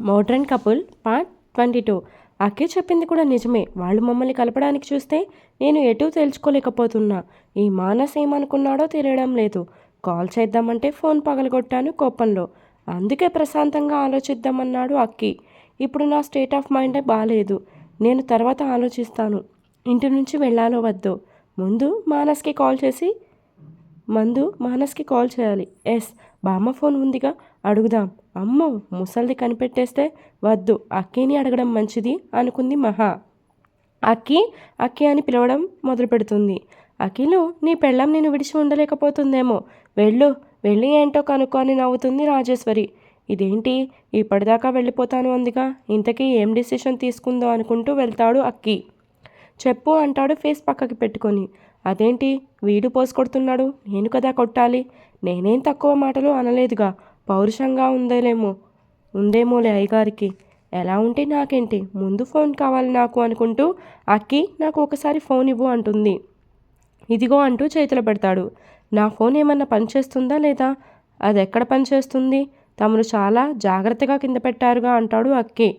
Modern couple part twenty two. అక్కే చెప్పింది కూడా నిజమే. వాళ్ళు మమ్మల్ని కలపడానికి చూస్తే నేను ఎటూ తేల్చుకోలేకపోతున్నా. ఈ మానస్ ఏమనుకున్నాడో తెలియడం లేదు. కాల్ చేద్దామంటే ఫోన్ పగలగొట్టాను కోపంలో. అందుకే ప్రశాంతంగా ఆలోచిద్దామన్నాడు అక్కి. ఇప్పుడు నా స్టేట్ ఆఫ్ మైండ్ బాగాలేదు నేను తర్వాత ఆలోచిస్తాను. ఇంటి నుంచి వెళ్ళాలో వద్దో. ముందు మానస్కి కాల్ చేసి మందు మానస్కి కాల్ చేయాలి. ఎస్ బామ్మ ఫోన్ ఉందిగా. అడుగుదాం. అమ్మో ముసల్ది కనిపెట్టేస్తే వద్దు అక్కీని అడగడం మంచిది అనుకుంది మహా. అక్కి అక్కి అని పిలవడం మొదలు పెడుతుంది అఖిలు నీ పెళ్ళం నేను విడిచి ఉండలేకపోతుందేమో. వెళ్ళు వెళ్ళి ఏంటో కనుక్కో అని నవ్వుతుంది రాజేశ్వరి. ఇదేంటి? ఇప్పటిదాకా వెళ్ళిపోతాను అందుగా. ఇంతకీ ఏం డిసిషన్ తీసుకుందో అనుకుంటూ వెళ్తాడు అక్కి. చెప్పు అంటాడు ఫేస్ పక్కకి పెట్టుకొని. అదేంటి? వీడు పోసుకొడుతున్నాడు. నేను కదా కొట్టాలి. నేనేం తక్కువ మాటలు అనలేదుగా. పౌరుషంగా ఉందేలేమో ఉందేమోలే అయ్యగారికి. ఎలా ఉంటే నాకేంటి? ముందు ఫోన్ కావాలి నాకు అనుకుంటూ అక్కి నాకు ఒకసారి ఫోన్ ఇవ్వు అంటుంది. ఇదిగో అంటూ చేతులు పెడతాడు. నా ఫోన్ ఏమన్నా పనిచేస్తుందా లేదా? అది ఎక్కడ పనిచేస్తుంది తమరు చాలా జాగ్రత్తగా కింద పెట్టారుగా అంటాడు అక్కి.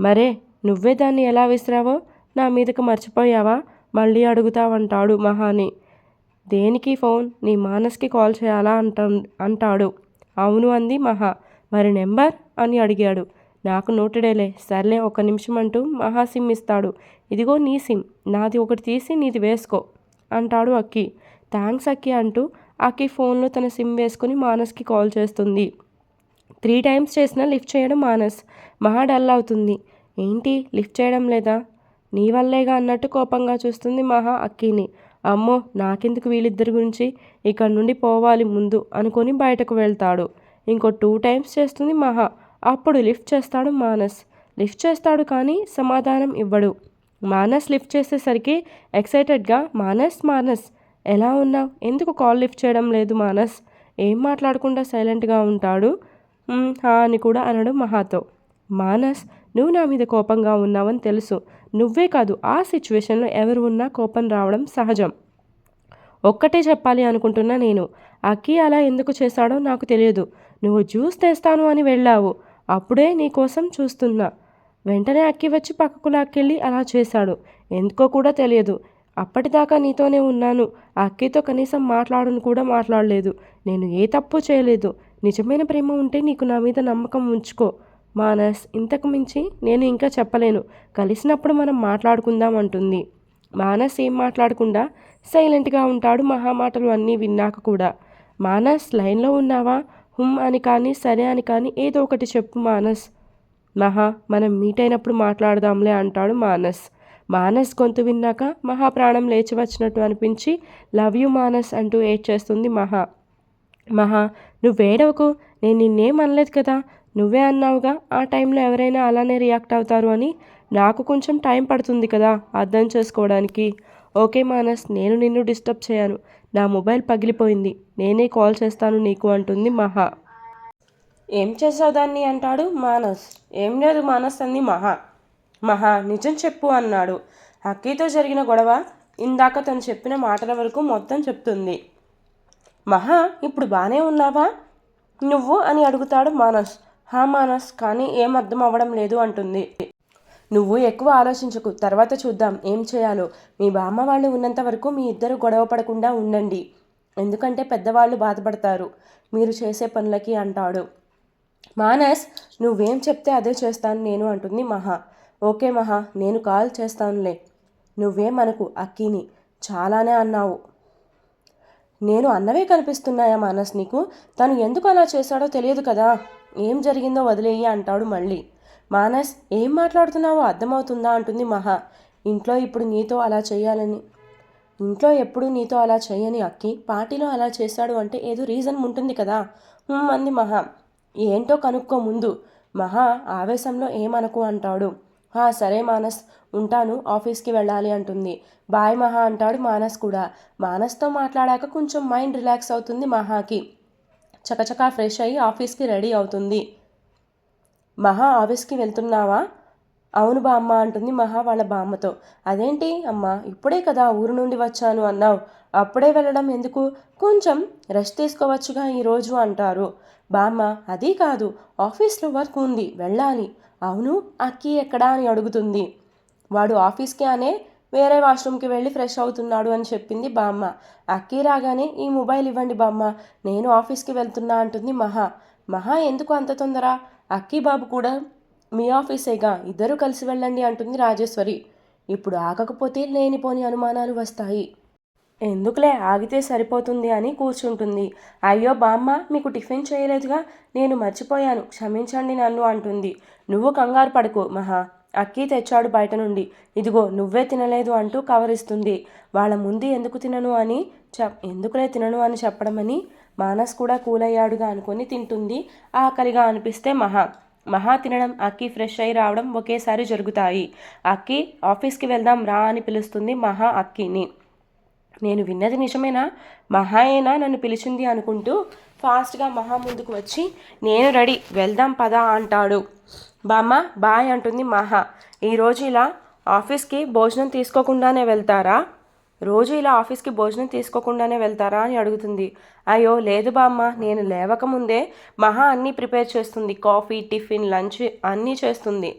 మరే నువ్వే దాన్ని ఎలా విసిరావో? నా మీదకు మర్చిపోయావా? మళ్ళీ అడుగుతావంటాడు మహాని. దేనికి ఫోన్? నీ మానస్కి కాల్ చేయాలా అంట అంటాడు. అవును అంది మహా. మరి నెంబర్? అని అడిగాడు. నాకు నోటుడేలే సర్లే ఒక నిమిషం అంటూ మహా సిమ్ ఇస్తాడు. ఇదిగో నీ సిమ్. నాది ఒకటి తీసి నీది వేసుకో అంటాడు అక్కి. థ్యాంక్స్ అక్కి అంటూ అక్కి ఫోన్లో తన సిమ్ వేసుకుని మానస్కి కాల్ చేస్తుంది. త్రీ టైమ్స్ చేసినా లిఫ్ట్ చేయడం మానస్. మహా డల్ అవుతుంది. ఏంటి? లిఫ్ట్ చేయడం లేదా? నీ వల్లేగా అన్నట్టు కోపంగా చూస్తుంది మహా అక్కిని. అమ్మో నాకెందుకు వీళ్ళిద్దరి గురించి? ఇక్కడ నుండి పోవాలి ముందు అనుకొని బయటకు వెళ్తాడు. ఇంకో టూ టైమ్స్ చేస్తుంది మహా. అప్పుడు లిఫ్ట్ చేస్తాడు మానస్. లిఫ్ట్ చేస్తాడు కానీ సమాధానం ఇవ్వడు. మానస్ లిఫ్ట్ చేసేసరికి ఎక్సైటెడ్గా మానస్ మానస్ ఎలా ఉన్నావు? ఎందుకు కాల్ లిఫ్ట్ చేయడం లేదు మానస్? ఏం మాట్లాడకుండా సైలెంట్గా ఉంటాడు? అని కూడా అనడు మహాతో. మానస్ నువ్వు నా మీద కోపంగా ఉన్నావని తెలుసు. నువ్వే కాదు ఆ సిచ్యువేషన్లో ఎవరు ఉన్నా కోపం రావడం సహజం. ఒక్కటే చెప్పాలి అనుకుంటున్నా నేను. అక్కి అలా ఎందుకు చేశాడో నాకు తెలియదు. నువ్వు జ్యూస్ తెస్తాను అని వెళ్ళావు. అప్పుడే నీ కోసం చూస్తున్నా. వెంటనే అక్కి వచ్చి పక్కకు లాక్కెళ్ళి అలా చేశాడు. ఎందుకో కూడా తెలియదు. అప్పటిదాకా నీతోనే ఉన్నాను. అక్కితో కనీసం మాట్లాడను కూడా మాట్లాడలేదు. నేను ఏ తప్పు చేయలేదు. నిజమైన ప్రేమ ఉంటే నీకు నా మీద నమ్మకం ఉంచుకో. మానస్ ఇంతకు మించి నేను ఇంకా చెప్పలేను. కలిసినప్పుడు మనం మాట్లాడుకుందాం అంటుంది. మానస్ ఏం మాట్లాడకుండా సైలెంట్గా ఉంటాడు మహామాటలు అన్నీ విన్నాక కూడా. మానస్ లైన్లో ఉన్నావా? హుమ్ అని కానీ సరే అని కానీ ఏదో ఒకటి చెప్పు మానస్. మహా మనం మీట్ అయినప్పుడు మాట్లాడదాంలే అంటాడు మానస్. మానస్ గొంతు విన్నాక మహా ప్రాణం లేచి వచ్చినట్టు అనిపించి లవ్ యూ మానస్ అంటూ ఏడ్ చేస్తుంది మహా. మహా నువ్వేడవకు? నేను నిన్నేం అనలేదు కదా? నువ్వే అన్నావుగా ఆ టైంలో ఎవరైనా అలానే రియాక్ట్ అవుతారు అని నాకు కొంచెం టైం పడుతుంది కదా అర్థం చేసుకోవడానికి. ఓకే మానస్ నేను నిన్ను డిస్టర్బ్ చేయను. నా మొబైల్ పగిలిపోయింది. నేనే కాల్ చేస్తాను నీకు అంటుంది మహా. ఏం చేసావు దాన్ని అంటాడు మానస్. ఏం లేదు మానస్ అంది మహా. మహా నిజం చెప్పు అన్నాడు. అక్కీతో జరిగిన గొడవ ఇందాక తను చెప్పిన మాటల వరకు మొత్తం చెప్తుంది. మహా ఇప్పుడు బాగానే ఉన్నావా? నువ్వు అని అడుగుతాడు మానస్. హా మానస్ కానీ ఏం అర్థం అవ్వడం లేదు అంటుంది. నువ్వు ఎక్కువ ఆలోచించకు తర్వాత చూద్దాం ఏం చేయాలో. మీ బామ్మ వాళ్ళు ఉన్నంత వరకు మీ ఇద్దరు గొడవ పడకుండా ఉండండి. ఎందుకంటే పెద్దవాళ్ళు బాధపడతారు. మీరు చేసే పనులకి అంటాడు. మానస్ నువ్వేం చెప్తే అదే చేస్తాను నేను అంటుంది మహా. ఓకే మహా నేను కాల్ చేస్తానులే. నువ్వేమనకు అక్కిని చాలానే అన్నావు. నేను అన్నవే కనిపిస్తున్నాయా మానస్ నీకు? తను ఎందుకు అలా చేశాడో తెలియదు కదా. ఏం జరిగిందో వదిలేయి అంటాడు మళ్ళీ. మానస్ ఏం మాట్లాడుతున్నావో అర్థమవుతుందా? అంటుంది మహా. ఇంట్లో ఇప్పుడు నీతో అలా చేయాలని. ఇంట్లో ఎప్పుడు నీతో అలా చేయని అక్కి? పార్టీలో అలా చేశాడు అంటే ఏదో రీజన్ ఉంటుంది కదా? అంది మహా. ఏంటో కనుక్కో ముందు. మహా ఆవేశంలో ఏమనకు అంటాడు. "హా, సరే మానస్ ఉంటాను ఆఫీస్కి వెళ్ళాలి అంటుంది. బాయ్ మహా అంటాడు మానస్ కూడా. మానస్తో మాట్లాడాక కొంచెం మైండ్ రిలాక్స్ అవుతుంది మహాకి. చకచకా ఫ్రెష్ అయ్యి ఆఫీస్కి రెడీ అవుతుంది. మహా ఆఫీస్కి వెళ్తున్నావా? అవును బామ్మ అంటుంది మహా వాళ్ళ బామ్మతో. అదేంటి అమ్మ ఇప్పుడే కదా ఊరు నుండి వచ్చాను అన్నావు. అప్పుడే వెళ్ళడం ఎందుకు? కొంచెం రెస్ట్ తీసుకోవచ్చుగా ఈరోజు అంటారు. బామ్మ అది కాదు ఆఫీస్లో వర్క్ ఉంది వెళ్ళాలి. అవును అక్కి ఎక్కడా అని అడుగుతుంది. వాడు ఆఫీస్కి అనే వేరే వాష్రూమ్కి వెళ్ళి ఫ్రెష్ అవుతున్నాడు అని చెప్పింది బామ్మ. అక్కి రాగానే ఈ మొబైల్ ఇవ్వండి బామ్మ నేను ఆఫీస్కి వెళ్తున్నా అంటుంది మహా. మహా ఎందుకు అంత తొందర? అక్కి బాబు కూడా మీ ఆఫీసేగా ఇద్దరూ కలిసి వెళ్ళండి అంటుంది రాజేశ్వరి. ఇప్పుడు ఆగకపోతే లేనిపోని అనుమానాలు వస్తాయి. ఎందుకులే ఆగితే సరిపోతుంది అని కూర్చుంటుంది. అయ్యో బామ్మ మీకు టిఫిన్ చేయలేదుగా నేను మర్చిపోయాను క్షమించండి నన్ను అంటుంది. నువ్వు కంగారు పడుకో మహా. అక్కి తెచ్చాడు బయట నుండి. ఇదిగో నువ్వే తినలేదు అంటూ కవరిస్తుంది. వాళ్ళ ముందు ఎందుకు తినను అని చెప్ ఎందుకులే తినను అని చెప్పడమని మానస్ కూడా కూలయ్యాడుగా అనుకొని తింటుంది. ఆకలిగా అనిపిస్తే మహా. మహా తినడం అక్కి ఫ్రెష్ అయి రావడం ఒకేసారి జరుగుతాయి. అక్కి ఆఫీస్కి వెళ్దాం రా అని పిలుస్తుంది మహా అక్కిని. నేను విన్నది నిజమేనా? మహాయేనా నన్ను పిలిచింది అనుకుంటూ ఫాస్ట్గా మహా ముందుకు వచ్చి నేను రెడీ. వెళ్దాం పదా అంటాడు. బామ్మ బాయ్ అంటుంది మహా. ఈరోజు ఇలా ఆఫీస్కి భోజనం తీసుకోకుండానే వెళ్తారా? రోజు ఇలా ఆఫీస్కి భోజనం తీసుకోకుండానే వెళ్తారా అని అడుగుతుంది. అయ్యో లేదు బామ్మ నేను లేవకముందే మహా అన్నీ ప్రిపేర్ చేస్తుంది. కాఫీ టిఫిన్ లంచ్ అన్నీ చేస్తుంది.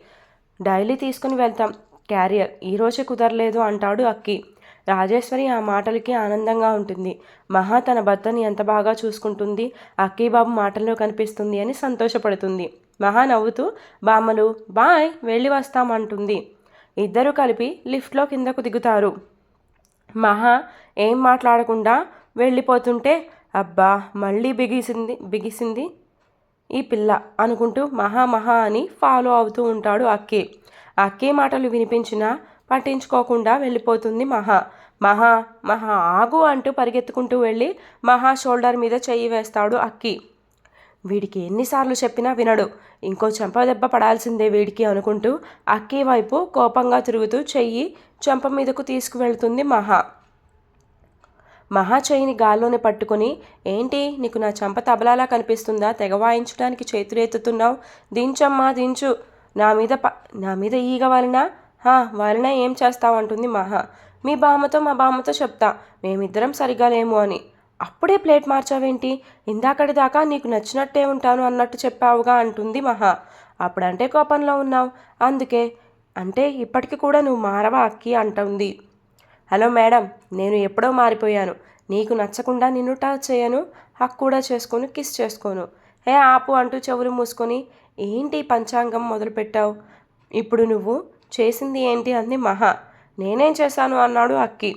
డైలీ తీసుకుని వెళ్తాం. క్యారియర్ ఈరోజే కుదరలేదు అంటాడు అక్కి. రాజేశ్వరి ఆ మాటలకి ఆనందంగా ఉంటుంది. మహా తన భర్తని ఎంత బాగా చూసుకుంటుంది అక్కీ బాబు మాటల్లో కనిపిస్తుంది అని సంతోషపడుతుంది. మహా నవ్వుతూ బామ్మలు బాయ్ వెళ్ళి వస్తామంటుంది. ఇద్దరు కలిపి లిఫ్ట్లో కిందకు దిగుతారు. మహా ఏం మాట్లాడకుండా వెళ్ళిపోతుంటే అబ్బా మళ్ళీ బిగిసింది బిగిసింది? ఈ పిల్ల అనుకుంటూ మహా మహా అని ఫాలో అవుతూ ఉంటాడు అక్కి. అక్కి మాటలు వినిపించినా పట్టించుకోకుండా వెళ్ళిపోతుంది మహా. మహా మహా ఆగు అంటూ పరిగెత్తుకుంటూ వెళ్ళి మహా షోల్డర్ మీద చెయ్యి వేస్తాడు అక్కి. వీడికి ఎన్నిసార్లు చెప్పినా వినడు. ఇంకో చెంప దెబ్బ పడాల్సిందే వీడికి అనుకుంటూ అక్కి వైపు కోపంగా తిరుగుతూ చెయ్యి చెంప మీదకు తీసుకువెళ్తుంది మహా. మహా చెయ్యిని గాల్లోనే పట్టుకుని ఏంటి నీకు నా చంప తబలాలా కనిపిస్తుందా? తెగ వాయించడానికి చేతులెత్తుతున్నావు. దించమ్మా దించు. నా మీద ప నా మీద ఈగ వలన? హా వలన ఏం చేస్తావంటుంది మహా. మీ బామ్మతో మా బామ్మతో చెప్తా. మేమిద్దరం సరిగా లేము అని. అప్పుడే ప్లేట్ మార్చావేంటి? ఇందాకటి దాకా నీకు నచ్చినట్టే ఉంటాను అన్నట్టు చెప్పావుగా అంటుంది మహా. అప్పుడంటే కోపంలో ఉన్నావు. అందుకే అంటే ఇప్పటికి కూడా నువ్వు మారవా అక్కి అంటుంది. హలో మేడం నేను ఎప్పుడో మారిపోయాను. నీకు నచ్చకుండా నిన్ను టచ్ చేయను. హక్ కూడా చేసుకోను కిస్ చేసుకోను. హే ఆపు అంటూ చెవులు మూసుకొని ఏంటి పంచాంగం మొదలుపెట్టావు? ఇప్పుడు నువ్వు చేసింది ఏంటి అంది మహా. నేనేం చేశాను అన్నాడు అక్కి.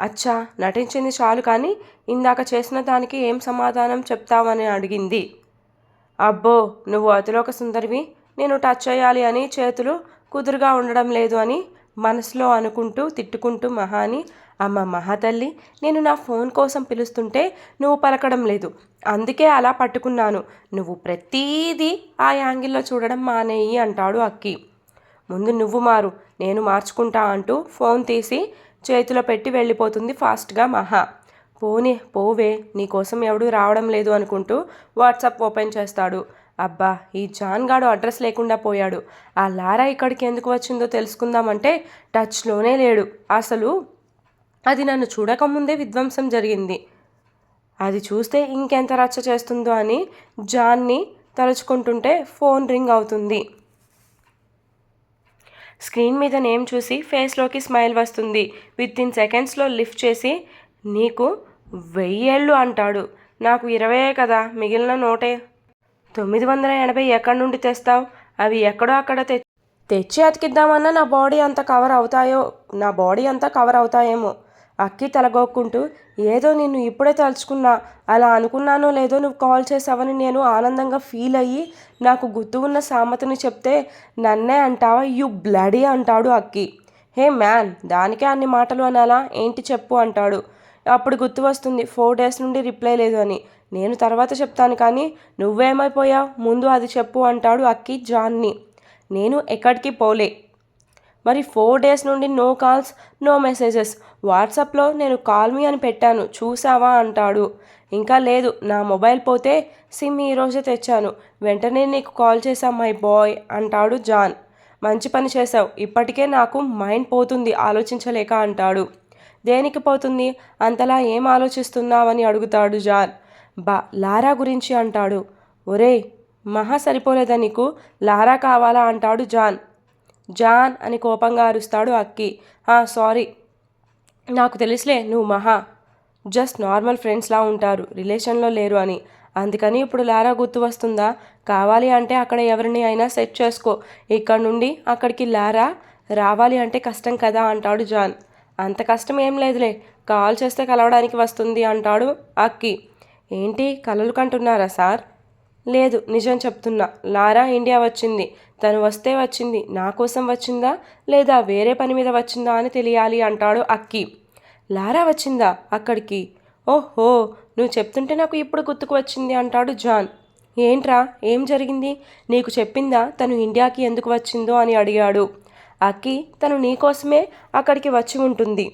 అచ్చా నటించింది చాలు కానీ ఇందాక చేసిన దానికి ఏం సమాధానం చెప్తావని అడిగింది. అబ్బో నువ్వు అతిలోక సుందరివి. నేను టచ్ చేయాలి అని చేతులు కుదురుగా ఉండడం లేదు అని మనసులో అనుకుంటూ తిట్టుకుంటూ మహాని అమ్మ మహాతల్లి నేను నా ఫోన్ కోసం పిలుస్తుంటే నువ్వు పలకడం లేదు. అందుకే అలా పట్టుకున్నాను. నువ్వు ప్రతీదీ ఆ యాంగిల్లో చూడడం మానేయి అంటాడు అక్కి. ముందు నువ్వు మారు నేను మార్చుకుంటా అంటూ ఫోన్ తీసి చేతిలో పెట్టి వెళ్ళిపోతుంది ఫాస్ట్గా మహా. పోని పోవే నీకోసం ఎవడూ రావడం లేదు అనుకుంటూ వాట్సాప్ ఓపెన్ చేస్తాడు. అబ్బా ఈ జాన్ గాడు అడ్రస్ లేకుండా పోయాడు. ఆ లారా ఇక్కడికి ఎందుకు వచ్చిందో తెలుసుకుందామంటే టచ్లోనే లేడు. అసలు అది నన్ను చూడకముందే విధ్వంసం జరిగింది. అది చూస్తే ఇంకెంత రచ్చ చేస్తుందో అని జాన్ని తలుచుకుంటుంటే ఫోన్ రింగ్ అవుతుంది. స్క్రీన్ మీద నేమ్ చూసి ఫేస్లోకి స్మైల్ వస్తుంది. విత్ ఇన్ సెకండ్స్లో లిఫ్ట్ చేసి నీకు వెయ్యేళ్ళు అంటాడు. నాకు ఇరవై కదా మిగిలిన నోటే తొమ్మిది వందల ఎనభై ఎక్కడి నుండి తెస్తావు? అవి ఎక్కడో అక్కడ తె తెచ్చి అతికిద్దామన్నా నా బాడీ అంతా కవర్ అవుతాయో నా బాడీ అంతా కవర్ అవుతాయేమో అక్కి తలగొక్కుంటూ ఏదో నిన్ను ఇప్పుడే తలుచుకున్నా. అలా అనుకున్నానో లేదో నువ్వు కాల్ చేసావని నేను ఆనందంగా ఫీల్ అయ్యి నాకు గుర్తు ఉన్న సామెతని చెప్తే నన్నే అంటావా? యు బ్లడీ అంటాడు అక్కి. హే మ్యాన్ దానికే అన్ని మాటలు అనాలా? ఏంటి చెప్పు అంటాడు. అప్పుడు గుర్తు వస్తుంది ఫోర్ డేస్ నుండి రిప్లై లేదు అని. నేను తర్వాత చెప్తాను కానీ నువ్వేమైపోయావు? ముందు అది చెప్పు అంటాడు అక్కి జాన్ని. నేను ఎక్కడికి పోలే. మరి ఫోర్ డేస్ నుండి నో కాల్స్ నో మెసేజెస్. వాట్సాప్లో నేను కాల్ మీ అని పెట్టాను. చూసావా? అంటాడు. ఇంకా లేదు నా మొబైల్ పోతే సిమ్ ఈరోజే తెచ్చాను. వెంటనే నీకు కాల్ చేశాం మై బాయ్ అంటాడు జాన్. మంచి పని చేశావు. ఇప్పటికే నాకు మైండ్ పోతుంది ఆలోచించలేక అంటాడు. దేనికి పోతుంది? అంతలా ఏం ఆలోచిస్తున్నావని అడుగుతాడు జాన్. బా లారా గురించి అంటాడు. ఒరేయ్ మహా సరిపోలేదా నీకు? లారా కావాలా? అంటాడు జాన్. జాన్ అని కోపంగా అరుస్తాడు అక్కి. సారీ. నాకు తెలుసులే నువ్వు మహా. జస్ట్ నార్మల్ ఫ్రెండ్స్లా ఉంటారు రిలేషన్లో లేరు అని. అందుకని ఇప్పుడు లారా గుర్తు వస్తుందా? కావాలి అంటే అక్కడ ఎవరిని అయినా సెట్ చేసుకో. ఇక్కడ నుండి అక్కడికి లారా రావాలి అంటే కష్టం కదా అంటాడు జాన్. అంత కష్టం ఏం లేదులే కాల్ చేస్తే కలవడానికి వస్తుంది అంటాడు అక్కి. ఏంటి కలలు కంటున్నారా సార్? లేదు నిజం చెప్తున్నా. లారా ఇండియా వచ్చింది. తను వస్తే వచ్చింది. నా కోసం వచ్చిందా? లేదా వేరే పని మీద వచ్చిందా అని తెలియాలి అంటాడు అక్కి. లారా వచ్చిందా అక్కడికి? ఓహో నువ్వు చెప్తుంటే నాకు ఇప్పుడు గుర్తుకు వచ్చింది అంటాడు జాన్. ఏంట్రా? ఏం జరిగింది? నీకు చెప్పిందా తను ఇండియాకి ఎందుకు వచ్చిందో అని అడిగాడు. అక్కి తను నీకోసమే అక్కడికి వచ్చి ఉంటుంది.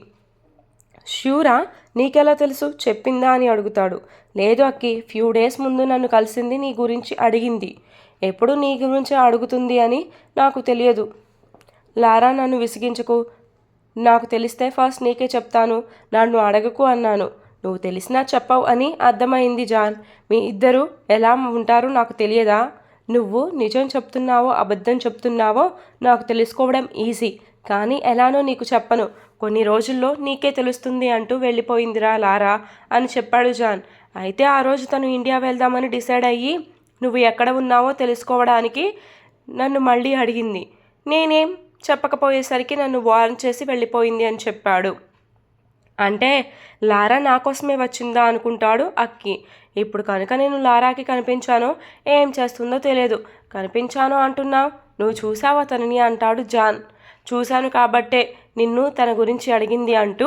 ష్యూరా నీకెలా తెలుసు? చెప్పిందా అని అడుగుతాడు. లేదు అక్కి ఫ్యూ డేస్ ముందు నన్ను కలిసింది నీ గురించి అడిగింది. ఎప్పుడు నీ గురించి అడుగుతుంది అని నాకు తెలియదు. లారా నన్ను విసిగించకు నాకు తెలిస్తే ఫస్ట్ నీకే చెప్తాను నన్ను అడగకు అన్నాను. నువ్వు తెలిసినా చెప్పవు అని అర్థమైంది జాన్. మీ ఇద్దరు ఎలా ఉంటారో నాకు తెలియదా? నువ్వు నిజం చెప్తున్నావో అబద్ధం చెప్తున్నావో నాకు తెలుసుకోవడం ఈజీ కానీ ఎలానో నీకు చెప్పను. కొన్ని రోజుల్లో నీకే తెలుస్తుంది అంటూ వెళ్ళిపోయిందిరా లారా అని చెప్పాడు జాన్. అయితే ఆ రోజు తను ఇండియా వెళ్దామని డిసైడ్ అయ్యి నువ్వు ఎక్కడ ఉన్నావో తెలుసుకోవడానికి నన్ను మళ్ళీ అడిగింది. నేనేం చెప్పకపోయేసరికి నన్ను వార్న్ చేసి వెళ్ళిపోయింది అని చెప్పాడు. అంటే లారా నా కోసమే వచ్చిందా అనుకుంటాడు అక్కి. ఇప్పుడు కనుక నేను లారాకి కనిపించానో ఏం చేస్తుందో తెలియదు. కనిపించాను అంటున్నావు నువ్వు చూసావా తనని? అంటాడు జాన్. చూశాను కాబట్టే నిన్ను తన గురించి అడిగింది అంటూ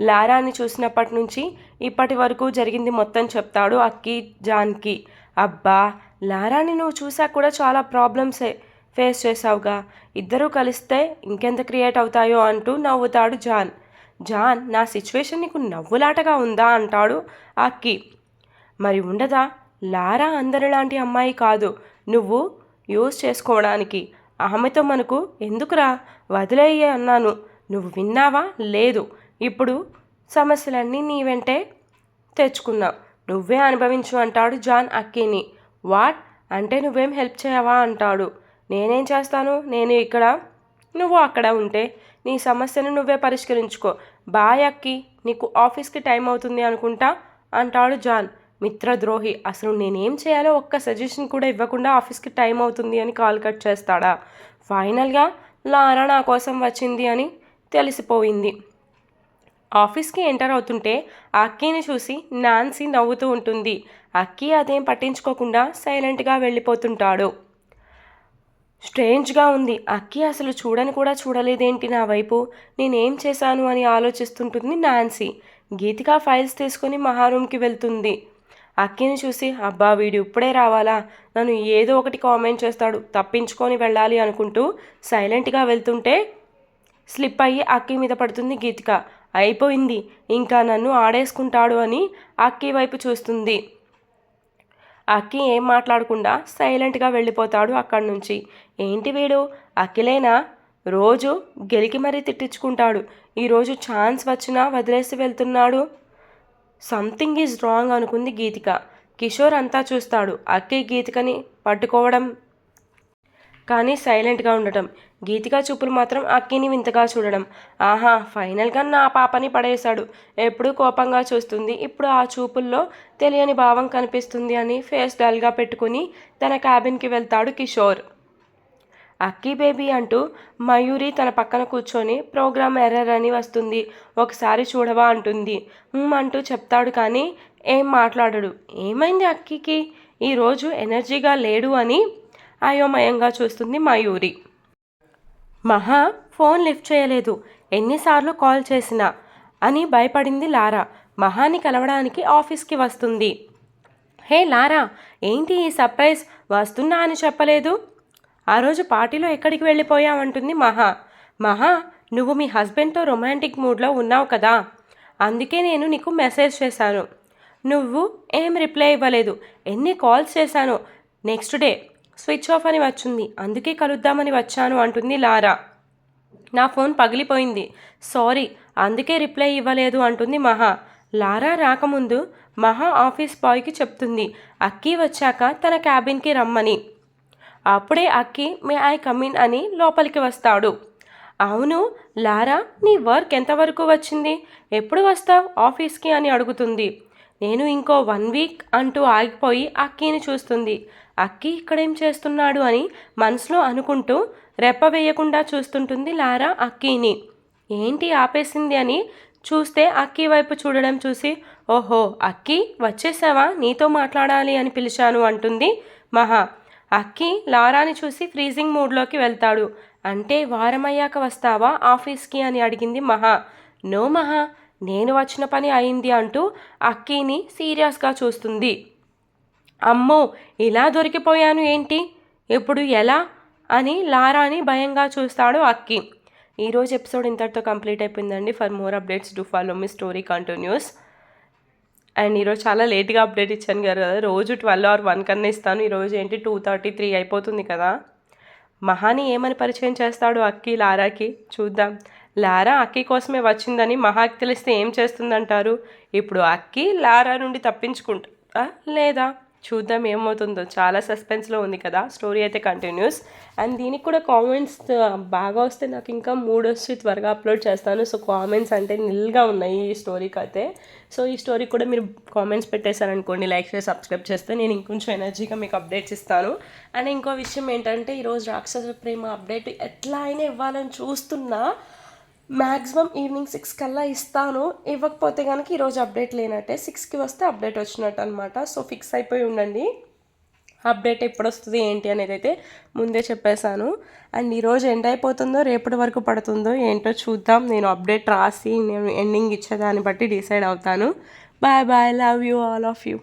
లారాని చూసినప్పటి నుంచి ఇప్పటి వరకు జరిగింది మొత్తం చెప్తాడు అక్కి జాన్కి. అబ్బా లారాని నువ్వు చూసాక కూడా చాలా ప్రాబ్లమ్సే ఫేస్ చేసావుగా ఇద్దరూ కలిస్తే ఇంకెంత క్రియేట్ అవుతాయో అంటూ నవ్వుతాడు జాన్. జాన్ నా సిచ్యువేషన్ నీకు నవ్వులాటగా ఉందా అంటాడు అక్కి. మరి ఉండదా? లారా అందరిలాంటి అమ్మాయి కాదు. నువ్వు యూజ్ చేసుకోవడానికి. ఆమెతో మనకు ఎందుకురా? వదిలేయ్యే అన్నాను. నువ్వు విన్నావా? లేదు. ఇప్పుడు సమస్యలన్నీ నీ వెంటే తెచ్చుకున్నావు నువ్వే అనుభవించు అంటాడు జాన్ అక్కీని. వాట్? అంటే నువ్వేం హెల్ప్ చేయవా అంటాడు. నేనేం చేస్తాను? నేను ఇక్కడ నువ్వు అక్కడ ఉంటే నీ సమస్యను నువ్వే పరిష్కరించుకో. బాయ్ అక్కి నీకు ఆఫీస్కి టైం అవుతుంది అనుకుంటా? అంటాడు జాన్. మిత్రద్రోహి అసలు నేనేం చేయాలో ఒక్క సజెషన్ కూడా ఇవ్వకుండా ఆఫీస్కి టైం అవుతుంది అని కాల్ కట్ చేస్తాడా? ఫైనల్గా లారా నా కోసం వచ్చింది అని తెలిసిపోయింది. ఆఫీస్కి ఎంటర్ అవుతుంటే అక్కీని చూసి నాన్సీ నవ్వుతూ ఉంటుంది. అక్కీ అదేం పట్టించుకోకుండా సైలెంట్గా వెళ్ళిపోతుంటాడు. స్ట్రేంజ్గా ఉంది. అక్కి అసలు చూడని కూడా చూడలేదేంటి నా వైపు? నేనేం చేశాను అని ఆలోచిస్తుంటుంది నాన్సీ. గీతిక ఫైల్స్ తీసుకొని మహారూమ్కి వెళ్తుంది. అక్కిని చూసి అబ్బా వీడు ఇప్పుడే రావాలా? నన్ను ఏదో ఒకటి కామెంట్ చేస్తాడు. తప్పించుకొని వెళ్ళాలి అనుకుంటూ సైలెంట్గా వెళ్తుంటే స్లిప్ అయ్యి అక్కి మీద పడుతుంది గీతిక. అయిపోయింది. ఇంకా నన్ను ఆడేసుకుంటాడు అని అక్కి వైపు చూస్తుంది. అక్కి ఏం మాట్లాడకుండా సైలెంట్గా వెళ్ళిపోతాడు అక్కడి నుంచి. ఏంటి వీడు? అక్కిలేనా? రోజు గెలికి మరీ తిట్టించుకుంటాడు. ఈరోజు ఛాన్స్ వచ్చినా వదిలేసి వెళ్తున్నాడు. సంథింగ్ ఈజ్ రాంగ్ అనుకుంది గీతిక. కిషోర్ అంతా చూస్తాడు. అక్కి గీతికని పట్టుకోవడం కానీ సైలెంట్గా ఉండటం. గీతిక చూపులు మాత్రం అక్కిని వింతగా చూడడం. ఆహా ఫైనల్గా నా పాపని పడేశాడు. ఎప్పుడూ కోపంగా చూస్తుంది. ఇప్పుడు ఆ చూపుల్లో తెలియని భావం కనిపిస్తుంది అని ఫేస్ డల్గా పెట్టుకుని తన క్యాబిన్కి వెళ్తాడు కిషోర్. అక్కీ బేబీ అంటూ మయూరి తన పక్కన కూర్చొని ప్రోగ్రామ్ ఎర్రర్ అని వస్తుంది. ఒకసారి చూడవా అంటుంది. అంటూ చెప్తాడు కానీ ఏం మాట్లాడడు. ఏమైంది అక్కికి? ఈరోజు ఎనర్జీగా లేడు అని అయోమయంగా చూస్తుంది మయూరి మహా ఫోన్ లిఫ్ట్ చేయలేదు. ఎన్నిసార్లు కాల్ చేసినా అని భయపడింది లారా. మహాని కలవడానికి ఆఫీస్కి వస్తుంది. హే లారా ఏంటి ఈ సర్ప్రైజ్? వస్తున్నా అని చెప్పలేదు. ఆ రోజు పార్టీలో ఎక్కడికి వెళ్ళిపోయావంటుంది మహా. మహా నువ్వు మీ హస్బెండ్తో రొమాంటిక్ మూడ్లో ఉన్నావు కదా. అందుకే నేను నీకు మెసేజ్ చేశాను. నువ్వు ఏం రిప్లై ఇవ్వలేదు. ఎన్ని కాల్స్ చేశాను? నెక్స్ట్ డే స్విచ్ ఆఫ్ అని వచ్చింది. అందుకే కలుద్దామని వచ్చాను అంటుంది లారా. నా ఫోన్ పగిలిపోయింది. సారీ అందుకే రిప్లై ఇవ్వలేదు అంటుంది మహా. లారా రాకముందు మహా ఆఫీస్ బాయ్కి చెప్తుంది అక్కీ వచ్చాక తన క్యాబిన్కి రమ్మని. అప్పుడే అక్కి మే ఐ కమిన్ అని లోపలికి వస్తాడు. అవును లారా నీ వర్క్ ఎంతవరకు వచ్చింది? ఎప్పుడు వస్తావు ఆఫీస్కి? అని అడుగుతుంది. నేను ఇంకో వన్ వీక్ అంటూ ఆగిపోయి అక్కీని చూస్తుంది. అక్కి ఇక్కడేం చేస్తున్నాడు అని మనసులో అనుకుంటూ రెప్ప వేయకుండా చూస్తుంటుంది లారా అక్కీని. ఏంటి ఆపేసింది అని చూస్తే అక్కీ వైపు చూడడం చూసి ఓహో అక్కి వచ్చేసావా? నీతో మాట్లాడాలి అని పిలిచాను అంటుంది మహా. అక్కి లారాని చూసి ఫ్రీజింగ్ మూడ్లోకి వెళ్తాడు. అంటే వారమయ్యాక వస్తావా ఆఫీస్కి అని అడిగింది మహా. నో మహా నేను వచ్చిన పని అయింది అంటూ అక్కీని సీరియస్గా చూస్తుంది. అమ్మో ఇలా దొరికిపోయాను ఏంటి? ఇప్పుడు ఎలా? అని లారాని భయంగా చూస్తాడు అక్కి. ఈరోజు ఎపిసోడ్ ఇంతటితో కంప్లీట్ అయిపోయిందండి. For more updates to follow me story continues. And ఈరోజు చాలా లేట్గా అప్డేట్ ఇచ్చాను కదా. రోజు ట్వెల్వ్ ఆర్ వన్ కన్నా ఇస్తాను. ఈరోజు ఏంటి? టూ థర్టీ త్రీ అయిపోతుంది కదా. మహాని ఏమని పరిచయం చేస్తాడు అక్కి లారాకి? చూద్దాం. లారా అక్కి కోసమే వచ్చిందని మహాకి తెలిస్తే ఏం చేస్తుందంటారు? ఇప్పుడు అక్కి లారా నుండి తప్పించుకుంటా లేదా? చూద్దాం ఏమవుతుందో. చాలా సస్పెన్స్లో ఉంది కదా. స్టోరీ అయితే కంటిన్యూస్ అండ్ దీనికి కూడా కామెంట్స్ బాగా వస్తే నాకు ఇంకా మూడు వచ్చి త్వరగా అప్లోడ్ చేస్తాను. సో కామెంట్స్ అంటే నిల్గా ఉన్నాయి ఈ స్టోరీకి అయితే. సో ఈ స్టోరీ కూడా మీరు కామెంట్స్ పెట్టేశారనుకోండి లైక్ చేసి సబ్స్క్రైబ్ చేస్తే నేను ఇంకొంచెం ఎనర్జీగా మీకు అప్డేట్స్ ఇస్తాను. అండ్ ఇంకో విషయం ఏంటంటే ఈరోజు రాక్షస ప్రేమ అప్డేట్ ఎట్లా అయినా ఇవ్వాలని చూస్తున్నా. మ్యాక్సిమం ఈవినింగ్ సిక్స్ కల్లా ఇస్తాను. ఇవ్వకపోతే కనుక ఈరోజు అప్డేట్ లేనట్టే సిక్స్కి వస్తే అప్డేట్ వచ్చినట్టు అనమాట సో ఫిక్స్ అయిపోయి ఉండండి. అప్డేట్ ఎప్పుడు వస్తుంది ఏంటి అనేది అయితే ముందే చెప్పేశాను. అండ్ ఈరోజు ఎండ్ అయిపోతుందో రేపటి వరకు పడుతుందో ఏంటో చూద్దాం. నేను అప్డేట్ రాసి నేను ఎండింగ్ ఇచ్చేదాన్ని బట్టి డిసైడ్ అవుతాను. Bye bye love you all of you.